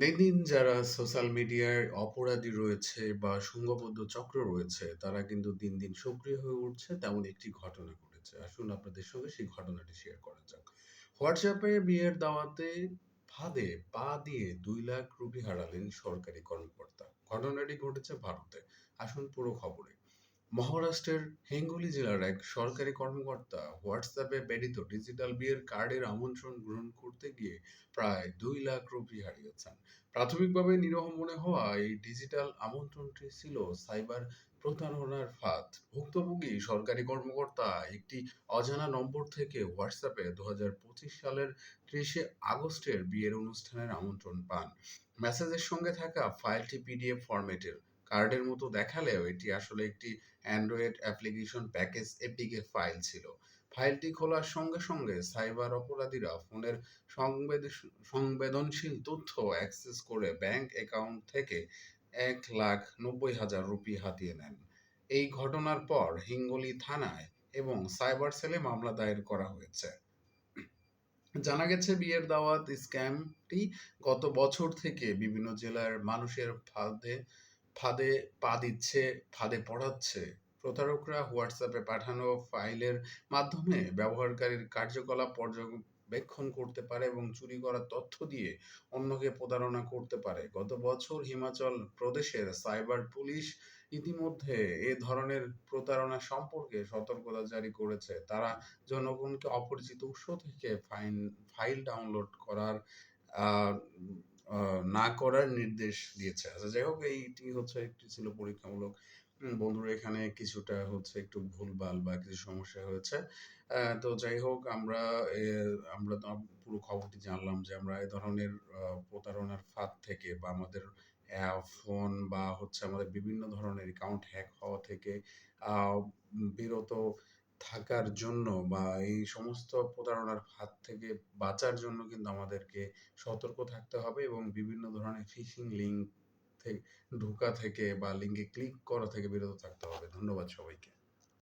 দিন, দিন যারা সোশ্যাল মিডিয়ায় অপরাধী রয়েছে বা সংঘবদ্ধ চক্র রয়েছে, তারা কিন্তু দিন, দিন সক্রিয় হয়ে উঠছে। তেমন একটি ঘটনা ঘটেছে। আসুন আপনাদের সঙ্গে সেই ঘটনাটি শেয়ার করা যাক। এ বিয়ের দাওয়াতে ফাঁদে পা দিয়ে দুই লাখ রুপি হারালেন সরকারি কর্মকর্তা। ঘটনাটি ঘটেছে ভারতে। আসুন পুরো খবরে। মহারাষ্ট্রের হিঙ্গোলি জেলার এক সরকারি কর্মকর্তা হোয়াটসঅ্যাপে প্রেরিত ডিজিটাল বিয়ের কার্ডের আমন্ত্রণ গ্রহণ করতে গিয়ে প্রায় দুই লাখ রুপি হারিয়েছেন। প্রাথমিকভাবে নিরহ মনে হওয়া এই ডিজিটাল আমন্ত্রণটি ছিল সাইবার প্রতারণার ফাঁদ। ভুক্তভোগী সরকারি কর্মকর্তা একটি অজানা নম্বর থেকে হোয়াটসঅ্যাপে দু হাজার পঁচিশ সালের ত্রিশে আগস্টের বিয়ের অনুষ্ঠানের আমন্ত্রণ পান। মেসেজের সঙ্গে থাকা ফাইলটি পিডিএফ ফরম্যাটের কার্ডের মতো দেখালেও এটি আসলে একটি android application package APK file ছিল। ফাইলটি খোলার সঙ্গে সঙ্গে সাইবার অপরাধীরা ফোনের সংবেদনশীল তথ্য অ্যাক্সেস করে ব্যাংক অ্যাকাউন্ট থেকে এক লাখ নব্বই হাজার রুপি হাতিয়ে নেন। এই ঘটনার পর হিঙ্গলি থানায় এবং সাইবার সেলে মামলা দায়ের করা হয়েছে। জানা গেছে, বিয়ের দাওয়াত স্ক্যামটি গত বছর থেকে বিভিন্ন জেলার মানুষের ফাঁদে ফাঁদে পা দিচ্ছে, ফাঁদে পড়াচ্ছে। প্রতারকরা হোয়াটসঅ্যাপে পাঠানো ফাইলের মাধ্যমে ব্যবহারকারীর কার্যকলাপ পর্যবেক্ষণ করতে পারে এবং চুরি করা তথ্য দিয়ে অন্যকে প্রতারণা করতে পারে। গত বছর হিমাচল প্রদেশের সাইবার পুলিশ ইতিমধ্যে এ ধরনের প্রতারণা সম্পর্কে সতর্কতা জারি করেছে। তারা জনগণকে অপরিচিত উৎস থেকে ফাইল ডাউনলোড করার না করার নির্দেশ দিয়েছে। আচ্ছা যাই হোক, এইটি হচ্ছে একটি ছিল পরীক্ষামূলক। বন্ধুরা, এখানে কিছুটা হচ্ছে একটু ভুলভাল বা কিছু সমস্যা হয়েছে। তো যাই হোক, আমরা আমরা তো পুরো খবরটি জানলাম যে আমরা এ ধরনের প্রতারণার ফাঁদ থেকে বা আমাদের ফোন বা হচ্ছে আমাদের বিভিন্ন ধরনের অ্যাকাউন্ট হ্যাক হওয়া থেকে বিরত থাকার জন্য বা এই সমস্ত প্রতারণার হাত থেকে বাঁচার জন্য কিন্তু আমাদেরকে সতর্ক থাকতে হবে এবং বিভিন্ন ধরনের ফিশিং লিঙ্ক ঢোকা থেকে বা লিঙ্কে ক্লিক করা থেকে বিরত থাকতে হবে। ধন্যবাদ সবাইকে।